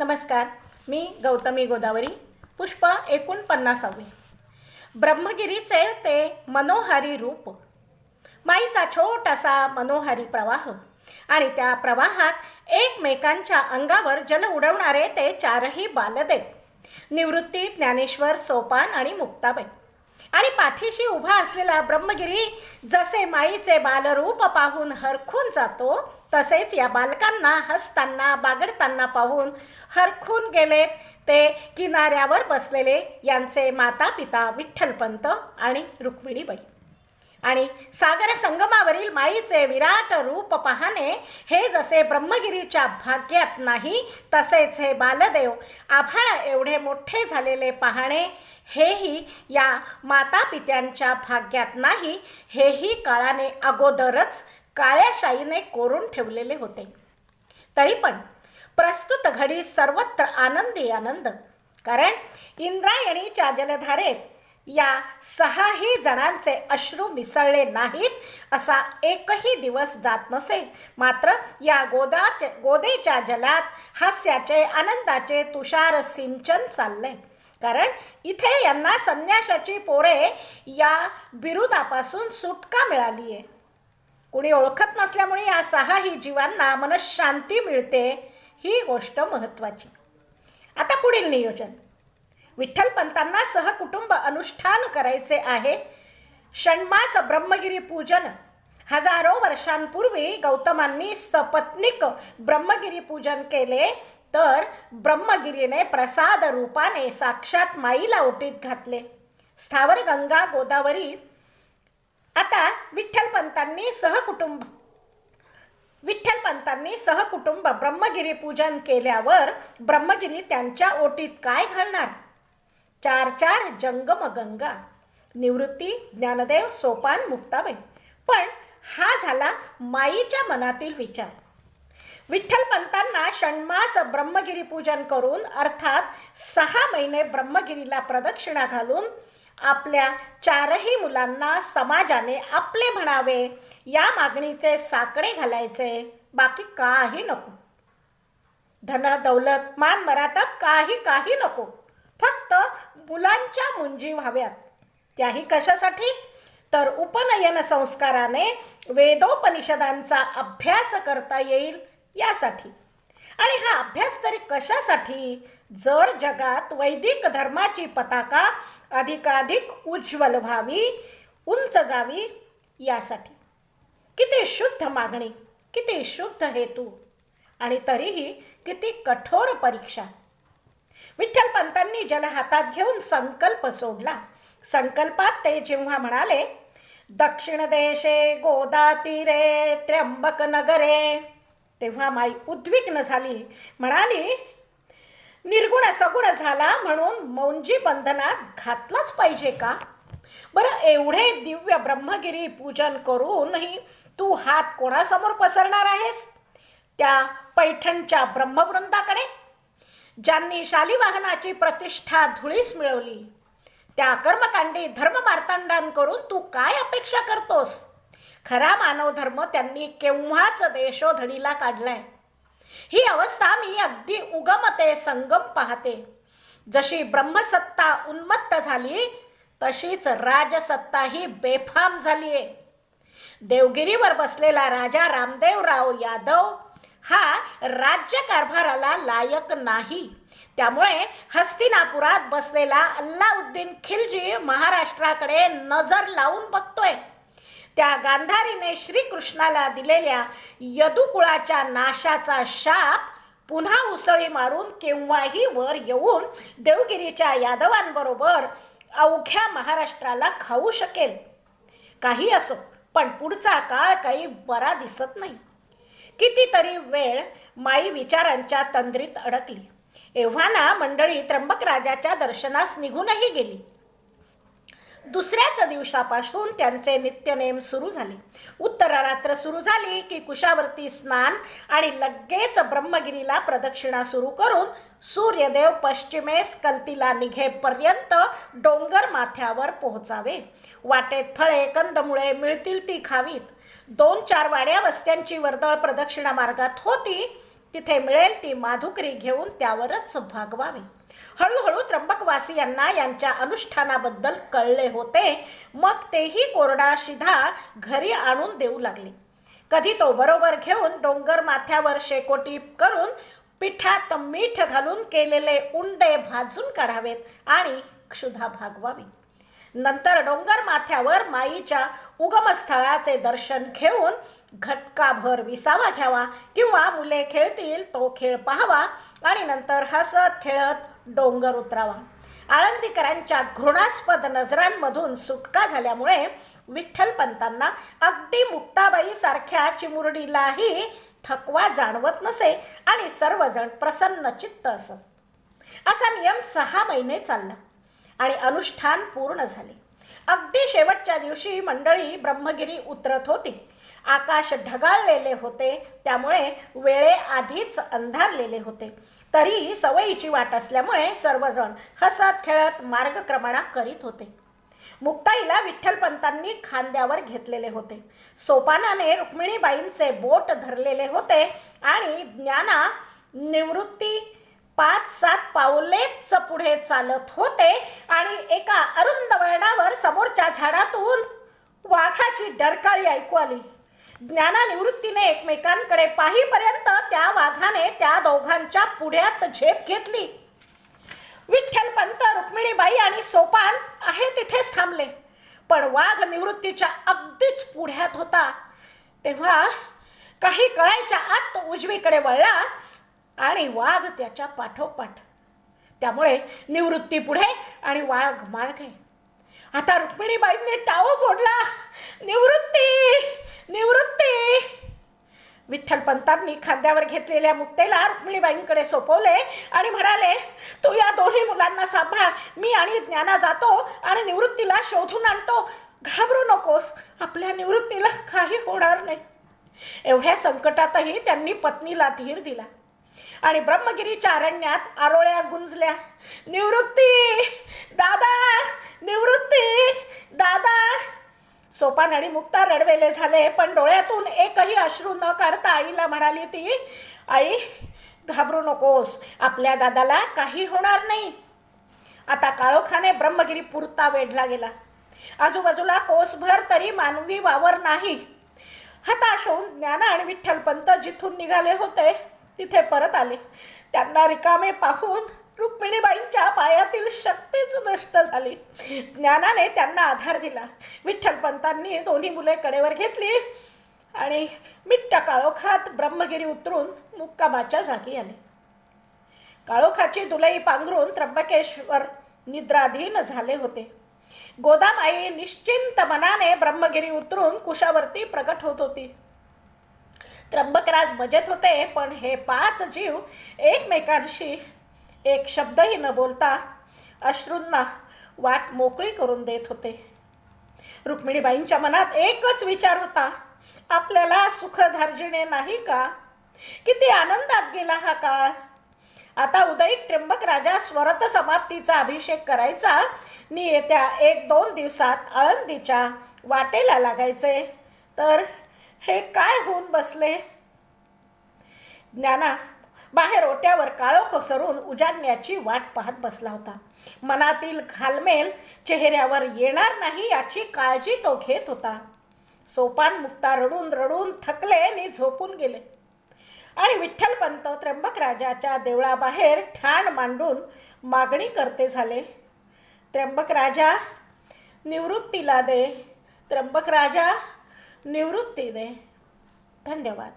नमस्कार मी गौतमी गोदावरी पुष्प एकोणपन्नासावे. ब्रह्मगिरीचे ते मनोहारी रूप. माईचा छोटासा मनोहारी प्रवाह आणि त्या प्रवाहात एकमेकांच्या अंगावर जल उडवणारे ते चारही बालदेव निवृत्ती ज्ञानेश्वर सोपान आणि मुक्ताबाई. आणि पाठीशी उभा असलेला ब्रह्मगिरी जसे माईचे बालरूप पाहून हरखून जातो तसेच या बालकांना हसताना बागडताना पाहून हरखून गेलेत ते किनाऱ्यावर बसलेले यांचे माता पिता विठ्ठलपंत आणि रुक्मिणीबाई. आणि सागर संगमावरील माईचे विराट रूप पाहणे हे जसे ब्रह्मगिरीच्या भाग्यात नाही तसेच हे बालदेव आभाळ एवढे मोठे झालेले पाहणे हेही या माता पित्यांच्या भाग्यात नाही हेही काळाने अगोदरच काळ्या शाईने कोरून ठेवलेले होते. तरी पण प्रस्तुत घडी सर्वत्र आनंदी आनंद कारण इंद्रायणीच्या जलधारेत या सहाही जणांचे अश्रू मिसळले नाहीत असा एकही दिवस जात नसे. मात्र या गोदाचे गोदेच्या जलात हास्याचे आनंदाचे तुषार सिंचन चालले. कारण इथे यांना संन्याशाची पोरे या बिरुदापासून सुटका मिळाली आहे कुणी ओळखत नसल्यामुळे या सहाही जीवांना मनशांती मिळते ही गोष्ट महत्त्वाची. आता पुढील नियोजन. विठ्ठलपंतांना सहकुटुंब अनुष्ठान करायचे आहे. षण्मास ब्रह्मगिरी पूजन. हजारो वर्षांपूर्वी गौतमांनी सपत्निक ब्रह्मगिरी पूजन केले तर ब्रह्मगिरीने प्रसाद रूपाने साक्षात माईला ओटीत घातले. स्थावर गंगा गोदावरी आता विठ्ठलपंतांनी सहकुटुंब. विठ्ठलपंतांनी सहकुटुंब ब्रह्मगिरी पूजन केल्यावर ब्रह्मगिरी त्यांच्या ओटीत काय घालणार? चार चार जंगम गंगा. निवृत्ती ज्ञानदेव सोपान मुक्ताबाई. पण हा झाला माईच्या मनातील विचार. विठ्ठलपंतांना षण्मास ब्रह्मगिरी पूजन करून अर्थात सहा महिने ब्रह्मगिरीला प्रदक्षिणा घालून आपल्या चारही मुलांना समाजाने आपले म्हणावे या मागणीचे साकडे घालायचे. बाकी काही नको. धन दौलत मान मरातब काही काही नको. फक्त मुलांच्या मुंजी व्हाव्यात. त्याही कशासाठी? तर उपनयन संस्काराने वेदोपनिषदांचा अभ्यास करता येईल यासाठी. आणि हा अभ्यास तरी कशासाठी? जर जगात वैदिक धर्माची पताका अधिकाधिक उज्ज्वल व्हावी उंच जावी यासाठी. किती शुद्ध मागणी किती शुद्ध हेतू आणि तरीही किती कठोर परीक्षा. विठ्ठलपंतांनी जल हातात घेऊन संकल्प सोडला. संकल्पात ते जेव्हा म्हणाले दक्षिण देशे गोदातीरे त्र्यंबक नगरे तेव्हा माई उद्विग्न झाली. म्हणाली निर्गुण सगुण झाला म्हणून मौंजी बंधनात घातलाच पाहिजे का? बरं एवढे दिव्य ब्रह्मगिरी पूजन करूनही तू हात कोणासमोर पसरणार आहेस? त्या पैठणच्या ब्रह्मवृंदाकडे? ज्यांनी शालीवाहनाची प्रतिष्ठा धुळीस मिळवली त्या कर्मकांडी धर्म मार्तांडांकडून तू काय अपेक्षा करतोस? खरा मानव धर्म त्यांनी केव्हाच देशोधडीला काढलाय. ही अवस्था मी अगदी उगमते संगम पाहते. जशी ब्रह्मसत्ता उन्मत्त झाली तशीच राजसत्ता ही बेफाम झालीये. देवगिरीवर बसलेला राजा रामदेवराव यादव हा राज्यकारभाराला लायक नाही. त्यामुळे हस्तिनापुरात बसलेला अल्लाउद्दीन खिलजी महाराष्ट्राकडे नजर लावून बघतोय. त्या गांधारीने श्रीकृष्णाला दिलेल्या यदुकुळाच्या नाशाचा शाप पुन्हा उसळी मारून केव्हाही वर येऊन देवगिरीच्या यादवांबरोबर अवघ्या महाराष्ट्राला खाऊ शकेल. काही असो पण पुढचा काळ काही बरा दिसत नाही. कितीतरी वेळ माई विचारांच्या तंद्रीत अडकली. एव्हाना मंडळी त्र्यंबकराजाच्या दर्शनास निघूनही गेली. दुसऱ्याच दिवसापासून त्यांचे नित्यनेम सुरू झाले. उत्तर रात्र सुरू झाली की कुशावर्ती स्नान आणि लगेच ब्रह्मगिरीला प्रदक्षिणा सुरू करून सूर्यदेव पश्चिमेस कल्तीला निघेपर्यंत डोंगर माथ्यावर पोहोचावे. वाटेत फळे कंदमुळे मिळतील ती खावीत. दोन चार वाड्या वस्त्यांची वर्दळ प्रदक्षिणा मार्गात होती तिथे मिळेल ती माधुकरी घेऊन त्यावरच भागवावी. हळूहळू त्र्यंबकवासियांना यांच्या अनुष्ठानाबद्दल कळले होते. मग तेही कोरडा शिधा घरी आणून देऊ लागले. कधी तो बरोबर घेऊन डोंगर माथ्यावर शेकोटी करून पिठात मीठ घालून केलेले उंडे भाजून काढावेत आणि क्षुधा भागवावी. नंतर डोंगर माथ्यावर माईच्या उगमस्थळाचे दर्शन घेऊन घटकाभर विसावा घ्यावा किंवा मुले खेळतील तो खेळ पाहावा आणि नंतर हसत खेळत डोंगर उतरावा. आळंदीकरांच्या घृणास्पद नजरांमधून सुटका झाल्यामुळे विठ्ठलपंतांना अगदी मुक्ताबाई सारख्या चिमुरडीलाही थकवा जाणवत नसे आणि सर्वजण प्रसन्न चित्त असत. असा नियम सहा महिने चालला आणि अनुष्ठान पूर्ण झाले. अगदी शेवटच्या दिवशी मंडळी ब्रह्मगिरी उतरत होती. आकाश ढगाळलेले होते त्यामुळे वेळेआधीच अंधारलेले होते. तरीही सवयीची वाट असल्यामुळे सर्वजण हसत खेळत मार्गक्रमणा करीत होते. मुक्ताईला विठ्ठलपंतांनी खांद्यावर घेतलेले होते. सोपानाने रुक्मिणीबाईंचे बोट धरलेले होते आणि ज्ञाना निवृत्ती पाच सात पावलेच पुढे चालत होते आणि एका अरुंद वळणावर समोरच्या झाडातून वाघाची डरकाळी ऐकू आली. ज्ञानानिवृत्तीने एकमेकांकडे पाहीपर्यंत त्या वाघाने त्या दोघांच्या पुढ्यात झेप घेतली. विठ्ठलपंत रुक्मिणीबाई आणि सोपान आहे तिथेच थांबले. पण वाघ निवृत्तीच्या अगदीच पुढ्यात होता. तेव्हा काही कळायच्या आत तो उजवीकडे वळला आणि वाघ त्याच्या पाठोपाठ. त्यामुळे निवृत्ती पुढे आणि वाघ मार्गे. आता रुक्मिणीबाईंनी टाव फोडला. निवृत्ती! विठ्ठलपंतांनी खांद्यावर घेतलेल्या मुक्तेला रुक्मिणीबाईंकडे सोपवले आणि म्हणाले तू या दोन्ही मुलांना सांभाळ. मी आणि ज्ञाना जातो आणि निवृत्तीला शोधून आणतो. घाबरू नकोस. आपल्या निवृत्तीला काही होणार नाही. एवढ्या संकटातही त्यांनी पत्नीला धीर दिला. आणि ब्रह्मगिरीच्या अरण्यात आरोळ्या गुंजल्या. निवृत्ती! दादा! निवृत्ती! दादा! सोपान आणि मुक्ता रडवेले झाले पण डोळ्यातून एकही अश्रू न काढता आईला म्हणाली ती आई घाबरू नकोस आपल्या दादाला काही होणार नाही. आता काळोखाने ब्रह्मगिरी पुरता वेढला गेला. आजूबाजूला कोसभर तरी मानवी वावर नाही. हताश होऊन ज्ञाना आणि विठ्ठलपंत जिथून निघाले होते तिथे परत आले. त्यांना रिकामे पाहून शक्तीच झाली. ज्ञानाने त्यांना आधार दिला. विठ्ठलपंतांनी दोन्ही मुले कडेवर घेतली आणि मिट्ट काळोखात ब्रह्मगिरी उतरून मुक्कामाच्या जागी आले. काळोखाची दुलई पांघरून त्र्यंबकेश्वर निद्राधीन झाले होते. गोदामाई निश्चिंत मनाने ब्रह्मगिरी उतरून कुशावरती प्रकट होत होती. त्र्यंबकराज मजेत होते पण हे पाच जीव एकमेकांशी एक शब्दही न बोलता अश्रूंना वाट मोकळी करून देत होते. रुक्मिणीबाईंच्या मनात एकच विचार होता आपल्याला सुखधार्जिणे नाही का? किती आनंदात गेला हा काळ. आता उदयिक त्र्यंबक राजा स्वरत समाप्तीचा अभिषेक करायचा नि येत्या एक दोन दिवसात आळंदीच्या वाटेला लागायचे. तर हे काय होऊन बसले? ज्ञाना बाहेर ओट्यावर काळोख सरून उजाडण्याची वाट पाहत बसला होता. मनातील खालमेल चेहऱ्यावर येणार नाही याची काळजी तो घेत होता. सोपान मुक्ता रडून रडून थकले आणि झोपून गेले. आणि विठ्ठलपंत त्र्यंबक राजाच्या देवळाबाहेर ठाण मांडून मागणी करते झाले. त्र्यंबक राजा निवृत्तीला दे. त्र्यंबक राजा निवृत्ती दे. धन्यवाद.